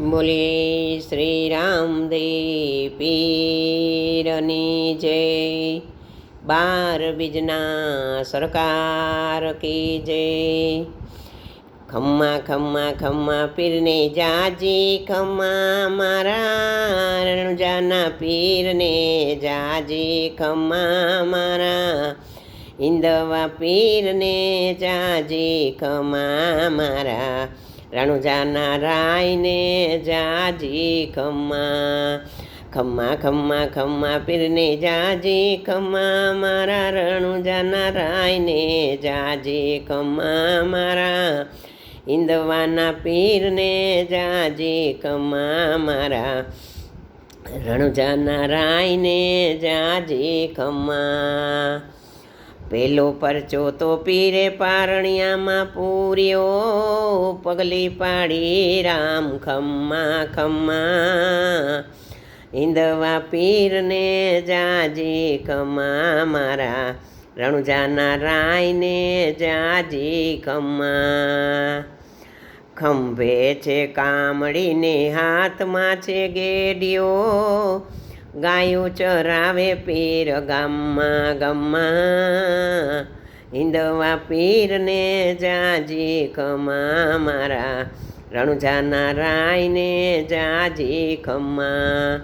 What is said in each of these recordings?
બોલીએ શ્રી રામદેવ પીરની જય બાર બીજના સરકાર કી જય ખમ્મા ખમ્મા ખમ્મા પીરને જાજી ખમ્મા મારા રણુજાના પીરને જાજી ખમ્મા મારા ઇન્દવા પીરને જાજી ખમ્મા મારા રણુજાના રાયને જાજી ખમ્મા ખમ્મા ખમ્મા ખમ્મા પીરને જાજી ખમ્મા, મારા રણુજાના રાયને જાજી ખમ્મા, મારા ઇન્દવાના પીરને જાજી ખમ્મા, મારા રણુજાના રાયને જાજી ખમ્મા. પેલો પરચો તો પીરે પારણિયામાં પૂર્યો પગલી પાડી રામ ખમ્મા ખમ્મા. ઈંદવા પીરને જાજી ખમા મારા. રણુજાના રાયને જાજી ખમા ખંભે છે કામડીને હાથમાં છે ગેડિયો. ગાયું ચરાવે પીર ગામમાં ગામમાં. હિંદવા પીરને જાજી ખમા મારા. રણુજાના રાયને જાજી ખમ્મા.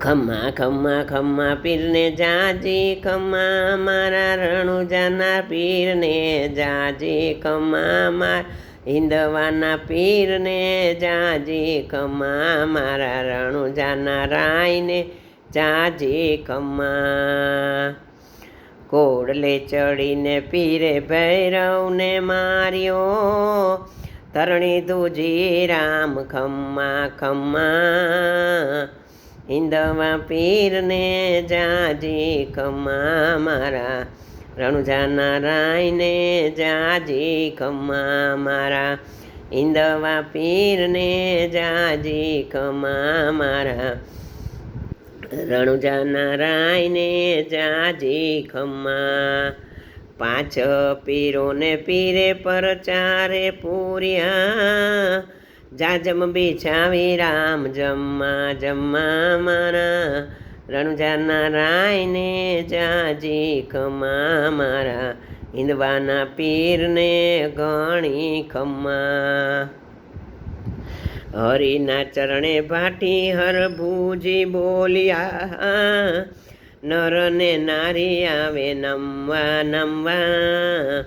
ખમ્મા ખમ્મા ખમ્મા પીરને જાજી ખમ્મા મારા. રણુજાના પીરને જાજી ખમ્મા મારા. હિંદવાના પીરને જાજી ખમા મારા. રણુજાના રાયને જાજી ખમ્મા. કોડલે ચડીને પીરે ભૈરવને માર્યો. તરણી દૂજી રામ ખમ્મા ખમ્મા. હિંદવા પીરને જાજી ખમ્મા મારા. રણુજા નારાયણને જાજી ખમ્મા મારા. ઈંદવા પીરને જાજી ખમ્મા મારા. રણુજાના રાયને જાજી ખમ્મા. પાંચ પીરોને પીરે પર ચારે પૂર્યા. જાજમ બિછાવી રામ જમ્મા જમ્મા મારા. રણુજા રાયને જાજી ખમા મારા. હિંદવાના પીરને ઘણી ખમા હરિના ચરણે ભાટી હરભુજી બોલ્યા, નરને નારી આવે નમવા નમવા.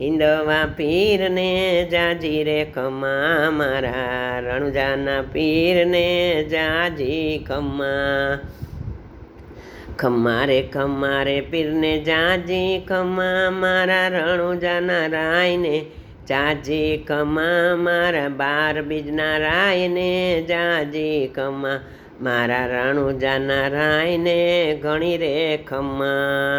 હિંદવા પીરને જાજી રે ખમા, મારા રણુજાના પીરને જાજી ખમા. ખમારે ખમારે પીરને જાજી ખમા, મારા રણુજાના રાયને જાજી કમા મારા બાર બીજના રાયને જાજી કમા મારા રાણુજાના રાયને ઘણી રે ખમા